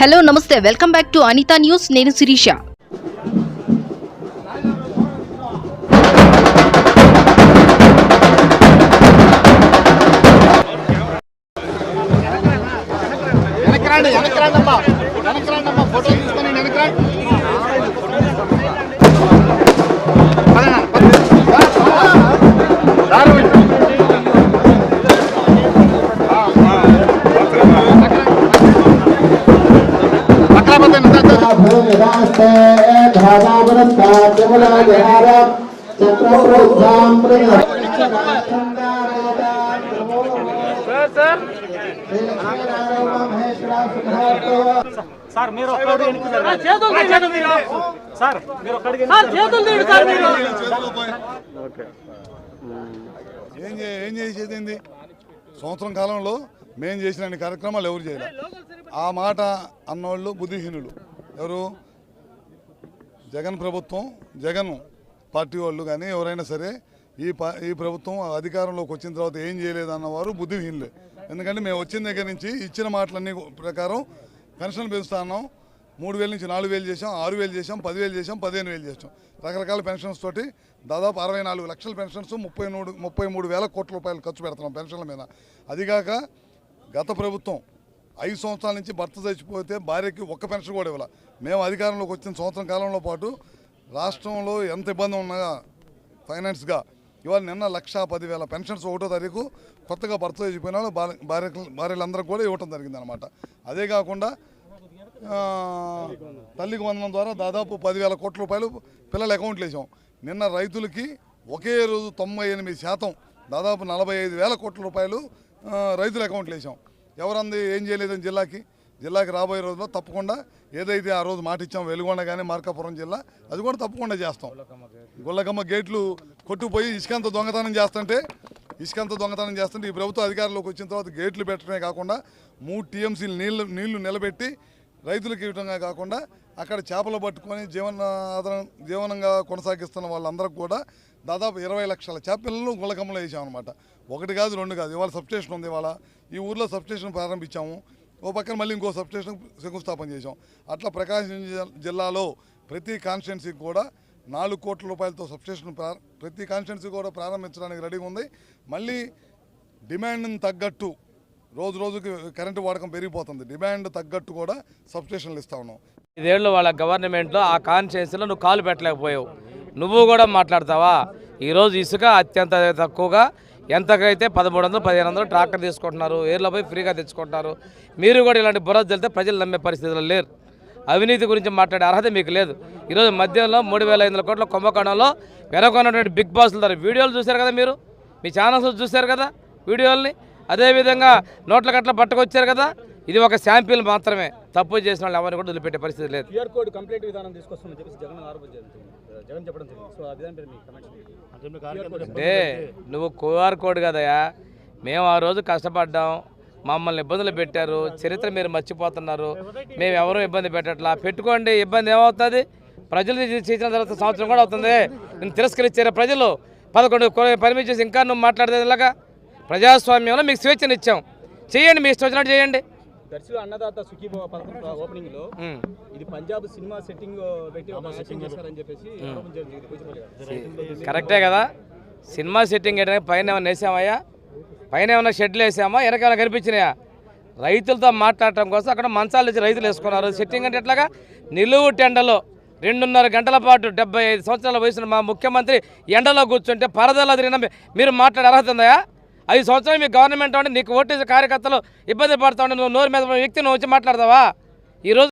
Hello నమస్తే. Welcome back to Anitha news. నేను శిరీష. వెనక్కి రండి వెనక్కి ఫోటో తీసుకొని వెనక్కి సార్ మీరు. సార్. ఏం చే ఏం చేసేది? ఏంది సంవత్సరం కాలంలో మేము చేసిన కార్యక్రమాలు ఎవరు చేయలేదు ఆ మాట అన్నోళ్ళు బుద్ధిహీనులు. ఎవరు? జగన్ ప్రభుత్వం జగన్ పార్టీ వాళ్ళు కానీ ఎవరైనా సరే ఈ ఈ ప్రభుత్వం అధికారంలోకి వచ్చిన తర్వాత ఏం చేయలేదన్నవారు బుద్ధిహీనులే. ఎందుకంటే మేము వచ్చిన దగ్గర నుంచి ఇచ్చిన మాటలన్నీ ప్రకారం పెన్షన్ పెంచుతా ఉన్నాం మూడు వేల నుంచి నాలుగు వేలు చేసాం ఆరు వేలు చేసాం పదివేలు చేసాం పదిహేను వేలు చేసాం రకరకాల పెన్షన్స్ తోటి దాదాపు అరవై నాలుగు లక్షల పెన్షన్స్ ముప్పై మూడు ముప్పై మూడు వేల కోట్ల రూపాయలు ఖర్చు పెడుతున్నాం పెన్షన్ల మీద. అదిగాక గత ప్రభుత్వం ఐదు సంవత్సరాల నుంచి భర్త చచ్చిపోతే భార్యకి ఒక్క పెన్షన్ కూడా ఇవ్వాలి. మేము అధికారంలోకి వచ్చిన సంవత్సరం కాలంలో పాటు రాష్ట్రంలో ఎంత ఇబ్బంది ఉన్నా ఫైనాన్స్గా. ఇవాళ నిన్న లక్ష పదివేల పెన్షన్స్ ఒకటో తారీఖు కొత్తగా భర్త చచ్చిపోయిన వాళ్ళు భార్య భార్య భార్యలందరికీ కూడా ఇవ్వటం జరిగింది అనమాట అదే కాకుండా తల్లికి వందనం ద్వారా దాదాపు పదివేల కోట్ల రూపాయలు పిల్లల అకౌంట్లు వేసాం. నిన్న రైతులకి ఒకే రోజు తొంభై ఎనిమిది శాతం దాదాపు నలభై ఐదు వేల కోట్ల రూపాయలు రైతుల అకౌంట్లు వేసాం. ఎవరంది ఏం చేయలేదని జిల్లాకి? జిల్లాకి రాబోయే రోజుల్లో తప్పకుండా ఏదైతే ఆ రోజు మాట ఇచ్చాం వెలుగొండ కానీ మార్కాపురం జిల్లా అది కూడా తప్పకుండా చేస్తాం. గుల్లకమ్మ గేట్లు కొట్టుకుపోయి ఇసుకంత దొంగతనం చేస్తుంటే ఇసుకంత దొంగతనం చేస్తుంటే ఈ ప్రభుత్వ అధికారంలోకి వచ్చిన తర్వాత గేట్లు పెట్టడమే కాకుండా మూడు టీఎంసీలు నీళ్ళు నీళ్ళు నిలబెట్టి రైతులకు ఇవ్వటమే కాకుండా అక్కడ చేపలు పట్టుకొని జీవన ఆధారం జీవనంగా కొనసాగిస్తున్న వాళ్ళందరికీ కూడా దాదాపు ఇరవై లక్షల చేపలను గుల్లకమ్మలో వేసామన్నమాట. ఒకటి కాదు రెండు కాదు. ఇవాళ సబ్స్టేషన్ ఉంది ఇవాళ. ఈ ఊర్లో సబ్స్టేషన్ ప్రారంభించాము. ఓ పక్కన మళ్ళీ ఇంకో సబ్స్టేషన్ శంకుస్థాపన చేసాం అట్లా ప్రకాశం జిల్లాలో ప్రతి కాన్స్టిట్యున్సీకి కూడా నాలుగు కోట్ల రూపాయలతో సబ్స్టేషన్ ప్రతి కాన్స్టిట్యున్సీ కూడా ప్రారంభించడానికి రెడీగా ఉంది. మళ్ళీ డిమాండ్ని తగ్గట్టు రోజు రోజుకి కరెంటు వాడకం పెరిగిపోతుంది. డిమాండ్ తగ్గట్టు కూడా సబ్స్టేషన్లు ఇస్తా ఉన్నాం. ఇదేళ్ళు వాళ్ళ గవర్నమెంట్లో ఆ కాన్స్టిట్యున్సీలో నువ్వు కాలు పెట్టలేకపోయావు. నువ్వు కూడా మాట్లాడతావా? ఈరోజు ఇసుక అత్యంత తక్కువగా ఎంతకైతే పదమూడు వందలు పదిహేను వందలు ట్రాక్టర్ తీసుకుంటున్నారు ఏర్లో పోయి ఫ్రీగా తెచ్చుకుంటున్నారు మీరు కూడా ఇలాంటి బుర్ర వెళ్తే ప్రజలు నమ్మే పరిస్థితుల్లో లేరు. అవినీతి గురించి మాట్లాడే అర్హత మీకు లేదు. ఈరోజు మధ్యంలో మూడు వేల ఐదు వందల కోట్ల కుంభకోణంలో వెనకొన్నటువంటి బిగ్ బాస్ల ద్వారా వీడియోలు చూశారు కదా మీరు? మీ ఛానల్స్ చూశారు కదా వీడియోల్ని? అదేవిధంగా నోట్ల కట్ల పట్టుకొచ్చారు కదా? ఇది ఒక శాంపిల్ మాత్రమే. తప్పు చేసిన వాళ్ళు ఎవరిని కూడా వదిలిపెట్టే పరిస్థితి లేదు. క్యూఆర్ కోడ్ కంప్లీట్ విధానం తీసుకొస్తామని చెప్పేసి జగన్ ఆరోపించారు జగన్ చెప్పడం జరిగింది. సో ఆ విధానం పేరు మీ కమెంట్స్ అంటే నువ్వు క్యూఆర్ కోడ్ కదయా మేము ఆ రోజు కష్టపడ్డాం. మమ్మల్ని ఇబ్బందులు పెట్టారు. చరిత్ర మీరు మర్చిపోతున్నారు. మేము ఎవరూ ఇబ్బంది పెట్టట్లా. పెట్టుకోండి. ఇబ్బంది ఏమవుతుంది? ప్రజలు ఇది చేసిన తర్వాత సంవత్సరం కూడా అవుతుంది. నేను తిరస్కరించారు ప్రజలు. పదకొండు పర్మిట్ చేసి ఇంకా నువ్వు మాట్లాడేది ఇలాగా ప్రజాస్వామ్యంలో మీకు స్వేచ్ఛను ఇచ్చాం. చేయండి మీ ఇష్టం వచ్చినట్టు చేయండి. దర్శిలో అన్నదాత సుఖీభవ పథకం ఓపెనింగ్లో. ఇది పంజాబ్ సినిమా సెట్టింగ్ పెట్టి చేశారని చెప్పేసి. కరెక్టే కదా. సినిమా సెట్టింగ్ వేయడానికి పైన ఏమైనా వేసామయ్యా? పైన ఏమైనా షెడ్లు వేసామా? వెనక ఏమైనా కనిపించినాయా? రైతులతో మాట్లాడటం కోసం అక్కడ మంచాలు ఇచ్చి రైతులు వేసుకున్నారు. సెట్టింగ్ అంటే ఎట్లాగా? నిలువు టెండలో రెండున్నర గంటల పాటు డెబ్బై ఐదు సంవత్సరాల వయసున్న మా ముఖ్యమంత్రి ఎండలో కూర్చుంటే పరదలో తిరిగిన మీరు మాట్లాడే అర్హత ఉందా ఐదు సంవత్సరాలు మీ గవర్నమెంట్ ఉంటే నీకు ఓటేసే కార్యకర్తలు ఇబ్బంది పడతా నువ్వు నోరు మీద వ్యక్తిని వ్యక్తి నువ్వు వచ్చి మాట్లాడతావా? ఈరోజు